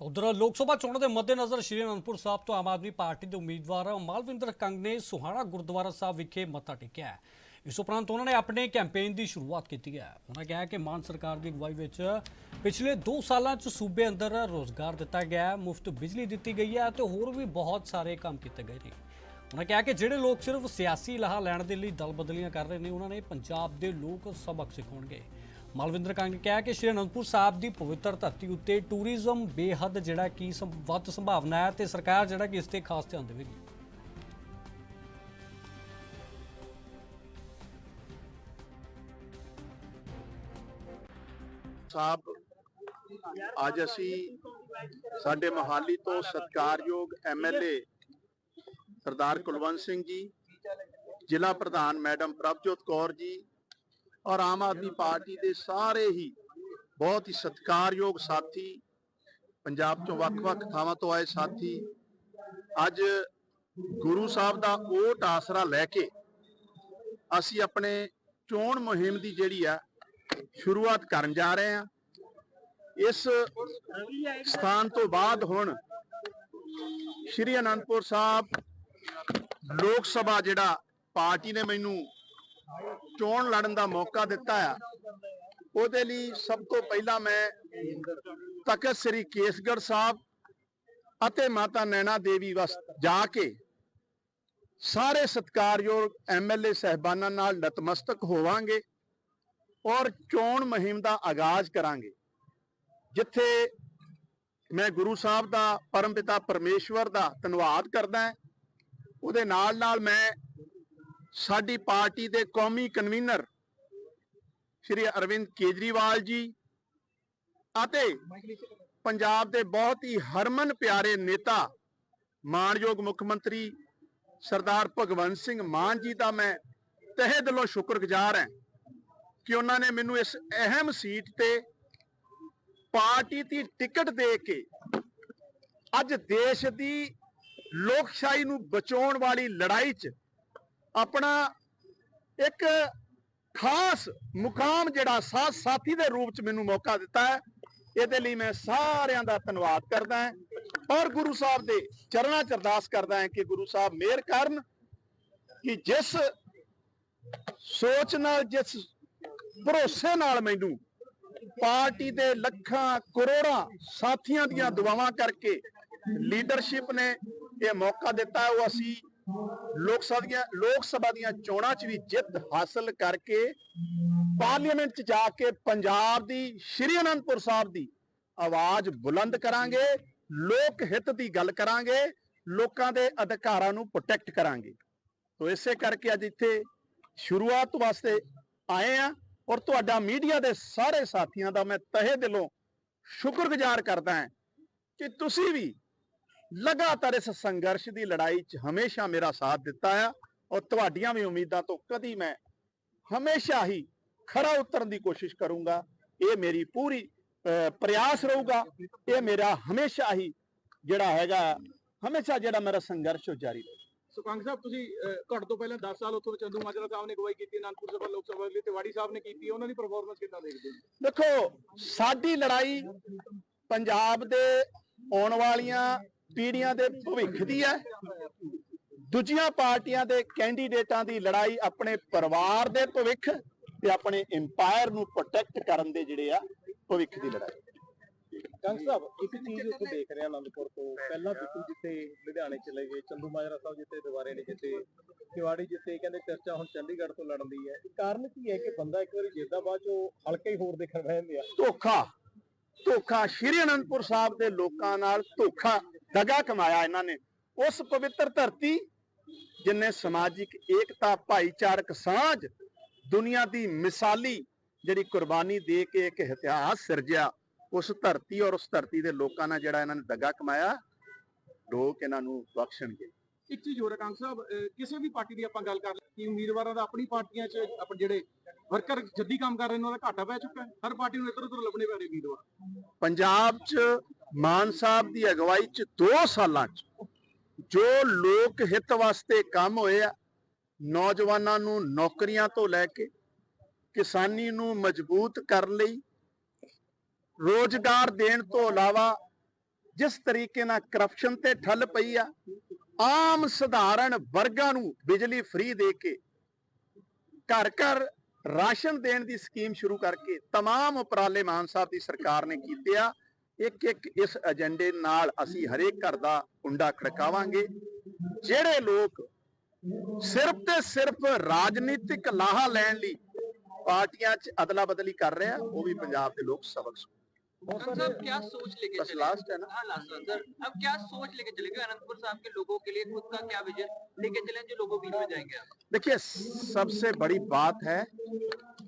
ਉਧਰ ਲੋਕ ਸਭਾ ਚੋਣਾਂ ਦੇ ਮੱਦੇਨਜ਼ਰ ਸ਼੍ਰੀ ਅਨੰਦਪੁਰ ਸਾਹਿਬ ਤੋਂ ਆਮ ਆਦਮੀ ਪਾਰਟੀ ਦੇ ਉਮੀਦਵਾਰ ਮਾਲਵਿੰਦਰ ਕੰਗ ਨੇ ਸੁਹਾਣਾ ਗੁਰਦੁਆਰਾ ਸਾਹਿਬ ਵਿਖੇ ਮੱਥਾ ਟੇਕਿਆ ਇਸ ਉਪਰੰਤ ਉਹਨਾਂ ਨੇ ਆਪਣੇ ਕੈਂਪੇਨ ਦੀ ਸ਼ੁਰੂਆਤ ਕੀਤੀ ਹੈ। ਉਹਨਾਂ ਕਿਹਾ ਕਿ ਮਾਨ ਸਰਕਾਰ ਦੀ ਅਗਵਾਈ ਵਿੱਚ ਪਿਛਲੇ 2 ਸਾਲਾਂ 'ਚ ਸੂਬੇ ਅੰਦਰ ਰੋਜ਼ਗਾਰ ਦਿੱਤਾ ਗਿਆ ਹੈ, ਮੁਫਤ ਬਿਜਲੀ ਦਿੱਤੀ ਗਈ ਹੈ ਤੇ ਹੋਰ ਵੀ ਬਹੁਤ ਸਾਰੇ ਕੰਮ ਕੀਤੇ ਗਏ ਨੇ। ਉਹਨਾਂ ਕਿਹਾ ਕਿ ਜਿਹੜੇ ਲੋਕ ਸਿਰਫ ਸਿਆਸੀ ਲਾਹਾ ਲੈਣ ਦੇ ਲਈ ਦਲ ਬਦਲੀਆਂ ਕਰ ਰਹੇ ਨੇ, ਉਹਨਾਂ ਨੇ ਪੰਜਾਬ ਦੇ ਲੋਕ ਸਬਕ ਸਿਖਾਉਣਗੇ। ਮਲਵਿੰਦਰ ਕੰਗ ਕਿਹਾ ਕਿ ਸ਼੍ਰੀ ਅਨੰਦਪੁਰ ਸਾਹਿਬ ਦੀ ਪਵਿੱਤਰ ਧਰਤੀ ਉੱਤੇ ਟੂਰਿਜ਼ਮ ਬੇਹੱਦ ਜਿਹੜਾ ਕੀ ਵੱਧ ਸੰਭਾਵਨਾ ਹੈ ਤੇ ਸਰਕਾਰ ਜਿਹੜਾ ਕਿ ਇਸ ਤੇ ਖਾਸ ਧਿਆਨ ਦੇਵੇਗੀ। ਸਾਹਿਬ, ਅੱਜ ਅਸੀਂ ਸਾਡੇ ਮਹਾਲੀ ਤੋਂ ਸਤਿਕਾਰਯੋਗ ਐਮਐਲਏ ਸਰਦਾਰ ਕੁਲਵੰਤ ਸਿੰਘ ਜੀ, ਜ਼ਿਲ੍ਹਾ ਪ੍ਰਧਾਨ ਮੈਡਮ ਪ੍ਰਭਜੋਤ ਕੌਰ ਜੀ ਔਰ ਆਮ ਆਦਮੀ ਪਾਰਟੀ ਦੇ ਸਾਰੇ ਹੀ ਬਹੁਤ ਹੀ ਸਤਿਕਾਰਯੋਗ ਸਾਥੀ, ਪੰਜਾਬ ਤੋਂ ਵੱਖ-ਵੱਖ ਥਾਵਾਂ ਤੋਂ ਆਏ ਸਾਥੀ, ਅੱਜ ਗੁਰੂ ਸਾਹਿਬ ਦਾ ਓਟ ਆਸਰਾ ਲੈ ਕੇ ਅਸੀਂ ਆਪਣੇ ਚੋਣ ਮੁਹਿੰਮ ਦੀ ਜਿਹੜੀ ਆ, ਸ਼ੁਰੂਆਤ ਕਰਨ ਜਾ ਰਹੇ ਹਾਂ। ਇਸ ਸਥਾਨ ਤੋਂ ਬਾਅਦ ਹੁਣ ਸ਼੍ਰੀ ਅਨੰਦਪੁਰ ਸਾਹਿਬ ਲੋਕ ਸਭਾ ਜਿਹੜਾ ਪਾਰਟੀ ਨੇ ਮੈਨੂੰ ਚੋਣ ਲੜਨ ਦਾ ਮੌਕਾ ਦਿੱਤਾ ਆ। ਉਹਦੇ ਲਈ ਸਭ ਤੋਂ ਪਹਿਲਾਂ ਮੈਂ ਤਖਤ ਸ੍ਰੀ ਕੇਸਗੜ੍ਹ ਸਾਹਿਬ ਅਤੇ ਮਾਤਾ ਨੈਣਾ ਦੇਵੀ ਵਸ ਜਾ ਕੇ ਸਾਰੇ ਸਤਿਕਾਰਯੋਗ ਐਮਐਲਏ ਸਹਿਬਾਨਾਂ ਨਾਲ ਨਤਮਸਤਕ ਹੋਵਾਂਗੇ ਔਰ ਚੋਣ ਮੁਹਿੰਮ ਦਾ ਆਗਾਜ਼ ਕਰਾਂਗੇ। ਜਿੱਥੇ ਮੈਂ ਗੁਰੂ ਸਾਹਿਬ ਦਾ, ਪਰਮਪਿਤਾ ਪਰਮੇਸ਼ਵਰ ਦਾ ਧੰਨਵਾਦ ਕਰਦਾ ਹਾਂ। ਉਹਦੇ ਨਾਲ ਨਾਲ ਮੈਂ ਸਾਡੀ ਪਾਰਟੀ ਦੇ ਕੌਮੀ ਕਨਵੀਨਰ ਸ਼੍ਰੀ ਅਰਵਿੰਦ ਕੇਜਰੀਵਾਲ ਜੀ ਅਤੇ ਪੰਜਾਬ ਦੇ ਬਹੁਤ ਹੀ ਹਰਮਨ ਪਿਆਰੇ ਨੇਤਾ, ਮਾਣਯੋਗ ਮੁੱਖ ਮੰਤਰੀ ਸਰਦਾਰ ਭਗਵੰਤ ਸਿੰਘ ਮਾਨ ਜੀ ਦਾ ਮੈਂ ਤਹਿ ਦਿਲੋਂ ਸ਼ੁਕਰਗੁਜ਼ਾਰ ਹਾਂ ਕਿ ਉਹਨਾਂ ਨੇ ਮੈਨੂੰ ਇਸ ਅਹਿਮ ਸੀਟ ਤੇ ਪਾਰਟੀ ਦੀ ਟਿਕਟ ਦੇ ਕੇ ਅੱਜ ਦੇਸ਼ ਦੀ ਲੋਕਸ਼ਾਹੀ ਨੂੰ ਬਚਾਉਣ ਵਾਲੀ ਲੜਾਈ 'ਚ ਆਪਣਾ ਇੱਕ ਖਾਸ ਮੁਕਾਮ ਜਿਹੜਾ ਸਾਥ ਸਾਥੀ ਦੇ ਰੂਪ 'ਚ ਮੈਨੂੰ ਮੌਕਾ ਦਿੱਤਾ ਹੈ, ਇਹਦੇ ਲਈ ਮੈਂ ਸਾਰਿਆਂ ਦਾ ਧੰਨਵਾਦ ਕਰਦਾ ਹਾਂ ਔਰ ਗੁਰੂ ਸਾਹਿਬ ਦੇ ਚਰਨਾਂ 'ਚ ਅਰਦਾਸ ਕਰਦਾ ਹਾਂ ਕਿ ਗੁਰੂ ਸਾਹਿਬ ਮਿਹਰ ਕਰਨ ਕਿ ਜਿਸ ਸੋਚ ਨਾਲ, ਜਿਸ ਭਰੋਸੇ ਨਾਲ ਮੈਨੂੰ ਪਾਰਟੀ ਦੇ ਲੱਖਾਂ, ਕਰੋੜਾਂ ਸਾਥੀਆਂ ਦੀਆਂ ਦੁਆਵਾਂ ਕਰਕੇ ਲੀਡਰਸ਼ਿਪ ਨੇ ਇਹ ਮੌਕਾ ਦਿੱਤਾ ਉਹ ਅਸੀਂ ਲੋਕ ਸਭਾ ਦੀਆਂ, ਲੋਕ ਸਭਾ ਦੀਆਂ ਚੋਣਾਂ 'ਚ ਵੀ ਜਿੱਤ ਹਾਸਲ ਕਰਕੇ ਪਾਰਲੀਮੈਂਟ 'ਚ ਜਾ ਕੇ ਪੰਜਾਬ ਦੀ ਸ਼੍ਰੀ ਅਨੰਦਪੁਰ ਸਾਹਿਬ ਦੀ ਆਵਾਜ਼ ਬੁਲੰਦ ਕਰਾਂਗੇ, ਲੋਕ ਹਿੱਤ ਦੀ ਗੱਲ ਕਰਾਂਗੇ, ਲੋਕਾਂ ਦੇ ਅਧਿਕਾਰਾਂ ਨੂੰ ਪ੍ਰੋਟੈਕਟ ਕਰਾਂਗੇ। ਤੋ ਇਸੇ ਕਰਕੇ ਅੱਜ ਇੱਥੇ ਸ਼ੁਰੂਆਤ ਵਾਸਤੇ ਆਏ ਆ ਔਰ ਤੁਹਾਡਾ ਮੀਡੀਆ ਦੇ ਸਾਰੇ ਸਾਥੀਆਂ ਦਾ ਮੈਂ ਤਹਿ ਦਿਲੋਂ ਸ਼ੁਕਰਗੁਜ਼ਾਰ ਕਰਦਾ ਹਾਂ ਕਿ ਤੁਸੀਂ ਵੀ ਲਗਾਤਾਰ ਇਸ ਸੰਘਰਸ਼ ਦੀ ਲੜਾਈ 'ਚ ਹਮੇਸ਼ਾ ਮੇਰਾ ਸਾਥ ਦਿੱਤਾ ਆ ਔਰ ਤੁਹਾਡੀਆਂ ਵੀ ਉਮੀਦਾਂ ਤੋਂ ਕਦੀ ਮੈਂ ਹਮੇਸ਼ਾ ਹੀ ਖਰਾ ਉਤਰਨ ਦੀ ਕੋਸ਼ਿਸ਼ ਕਰੂੰਗਾ। ਇਹ ਮੇਰੀ ਪੂਰੀ ਪ੍ਰਯਾਸ ਰਹੂਗਾ। ਇਹ ਮੇਰਾ ਹਮੇਸ਼ਾ ਹੀ ਜਿਹੜਾ ਹੈਗਾ ਹਮੇਸ਼ਾ ਜਿਹੜਾ ਮੇਰਾ ਸੰਘਰਸ਼ ਉਹ ਜਾਰੀ ਰਹੇਗਾ ਸੁਖੰਗ ਸਾਹਿਬ ਤੁਸੀਂ ਘੱਟ ਤੋਂ ਪਹਿਲਾਂ 10 ਸਾਲ ਉੱਥੋਂ ਚੰਦੂ ਮਾਜਰਾ ਸਾਹਿਬ ਨੇ ਅਗਵਾਈ ਕੀਤੀ ਅਨੰਦਪੁਰ ਸਾਹਿਬ ਲੋਕ ਸਭਾ ਲਈ ਤੇ ਵਾੜੀ ਸਾਹਿਬ ਨੇ ਕੀਤੀ ਉਹਨਾਂ ਦੀ ਪਰਫਾਰਮੈਂਸ ਕਿੱਦਾਂ ਦੇਖਦੇ ਹੋ? ਦੇਖੋ ਸਾਡੀ ਲੜਾਈ ਪੰਜਾਬ ਦੇ ਆਉਣ ਵਾਲੀਆਂ ਪੀੜ੍ਹੀਆਂ ਦੇ ਭਵਿੱਖ ਦੀ ਹੈ। ਦੂਜੀਆਂ ਪਾਰਟੀਆਂ ਦੇ ਕੈਂਡੀਡੇਟਾਂ ਦੀ ਲੜਾਈ ਆਪਣੇ ਪਰਿਵਾਰ ਦੇ ਭਵਿੱਖ ਤੇ ਆਪਣੇ ਇੰਪਾਇਰ ਨੂੰ ਪ੍ਰੋਟੈਕਟ ਕਰਨ ਦੇ ਜਿਹੜੇ ਆ ਭਵਿੱਖ ਦੀ ਲੜਾਈ। ਕੰਗ ਸਾਹਿਬ ਇੱਕ ਚੀਜ਼ ਉੱਥੇ ਦੇਖ ਰਹੇ ਹਾਂ ਅਨੰਦਪੁਰ ਤੋਂ। ਪਹਿਲਾਂ ਬਿੱਟੂ ਜਿੱਤੇ ਲੁਧਿਆਣੇ ਚਲੇ ਗਏ ਚੰਦੂ ਮਾਜਰਾ ਸਾਹਿਬ ਜਿੱਤੇ ਦੁਬਾਰੇ ਨੇ ਜਿੱਤੇ ਤਿਵਾੜੀ ਜਿੱਤੇ ਕਹਿੰਦੇ ਚਰਚਾ ਹੁਣ ਚੰਡੀਗੜ੍ਹ ਤੋਂ ਲੜਨ ਦੀ ਹੈ। ਕਾਰਨ ਕੀ ਹੈ ਕਿ ਬੰਦਾ ਇੱਕ ਵਾਰੀ ਜਿੱਦਾਂ ਬਾਅਦ ਚੋਂ ਹਲਕਾ ਹੀ ਹੋਰ ਦੇਖਣ ਬਹਿ ਜਾਂਦੇ ਆ। ਧੋਖਾ ਧੋਖਾ ਸ਼੍ਰੀ ਅਨੰਦਪੁਰ ਸਾਹਿਬ ਦੇ ਲੋਕਾਂ ਨਾਲ ਧੋਖਾ। ਦਗਾ ਕਮਾਇਆ ਇਹਨਾਂ ਨੇ। ਉਸ ਪਵਿੱਤਰ ਧਰਤੀ ਜਿਨੇ ਸਮਾਜਿਕ ਏਕਤਾ ਭਾਈਚਾਰਕ ਸਾਂਝ ਦੁਨੀਆ ਦੀ ਮਿਸਾਲੀ ਜਿਹੜੀ ਕੁਰਬਾਨੀ ਦੇ ਕੇ ਇੱਕ ਇਤਿਹਾਸ ਸਿਰਜਿਆ ਉਸ ਧਰਤੀ ਔਰ ਉਸ ਧਰਤੀ ਦੇ ਲੋਕਾਂ ਨਾਲ ਜਿਹੜਾ ਇਹਨਾਂ ਨੇ ਦਗਾ ਕਮਾਇਆ ਲੋਕ ਇਹਨਾਂ ਨੂੰ ਬਖਸ਼ਣਗੇ। ਇੱਕ ਚੀਜ਼ ਹੋਰ ਕੰਗ ਸਾਹਿਬ ਕਿਸੇ ਵੀ ਪਾਰਟੀ ਦੀ ਆਪਾਂ ਗੱਲ ਕਰ ਲਈ ਉਮੀਦਵਾਰਾਂ ਦਾ ਆਪਣੀ ਪਾਰਟੀਆਂ 'ਚ ਆਪਣੇ ਜਿਹੜੇ ਵਰਕਰ ਜੱਦੀ ਕੰਮ ਕਰ ਰਹੇ ਨੇ ਉਹਦਾ ਘਾਟਾ ਪੈ ਚੁੱਕਾ ਹੈ। ਹਰ ਪਾਰਟੀ ਨੂੰ ਇੱਧਰ ਉੱਧਰ ਲੱਭਣੇ ਪੈ ਰਹੇ ਉਮੀਦਵਾਰ। ਪੰਜਾਬ 'ਚ ਮਾਨ ਸਾਹਿਬ ਦੀ ਅਗਵਾਈ 'ਚ 2 ਸਾਲਾਂ 'ਚ ਜੋ ਲੋਕ ਹਿੱਤ ਵਾਸਤੇ ਕੰਮ ਹੋਏ ਆ ਨੌਜਵਾਨਾਂ ਨੂੰ ਨੌਕਰੀਆਂ ਤੋਂ ਲੈ ਕੇ ਕਿਸਾਨੀ ਨੂੰ ਮਜ਼ਬੂਤ ਕਰਨ ਲਈ ਰੋਜ਼ਗਾਰ ਦੇਣ ਤੋਂ ਇਲਾਵਾ ਜਿਸ ਤਰੀਕੇ ਨਾਲ ਕਰਪਸ਼ਨ ਤੇ ਠੱਲ ਪਈ ਆ ਆਮ ਸਧਾਰਨ ਵਰਗਾਂ ਨੂੰ ਬਿਜਲੀ ਫ੍ਰੀ ਦੇ ਕੇ ਘਰ ਘਰ ਰਾਸ਼ਨ ਦੇਣ ਦੀ ਸਕੀਮ ਸ਼ੁਰੂ ਕਰਕੇ तमाम ਉਪਰਾਲੇ ਮਾਨ ਸਾਹਿਬ ਦੀ ਸਰਕਾਰ ਨੇ ਕੀਤੇ ਆ ਇੱਕ ਇੱਕ ਇਸ ਏਜੰਡੇ ਨਾਲ ਅਸੀਂ ਹਰੇਕ ਘਰ ਦਾ ਕੁੰਡਾ ਖੜਕਾਵਾਂਗੇ ਜਿਹੜੇ ਲੋਕ ਸਿਰਫ ਤੇ ਸਿਰਫ ਰਾਜਨੀਤਿਕ ਲਾਹਾ ਲੈਣ ਲਈ ਪਾਰਟੀਆਂ 'ਚ ਅਦਲਾ ਬਦਲੀ ਕਰ ਰਹੇ ਆ ਉਹ ਵੀ ਪੰਜਾਬ ਦੇ ਲੋਕ ਸਬਕ ਸੁਣ ਬਹੁਤ हम ਸਾਰੇ साहब क्या सोच लेके बस चले last है ना? हाँ लास्ट सर अब क्या सोच लेके चलेंगे अनंतपुर साहब के लोगों के लिए खुद का क्या विजन लेके चले जो लोगों बीच में जाएंगे आप देखिए सबसे बड़ी बात है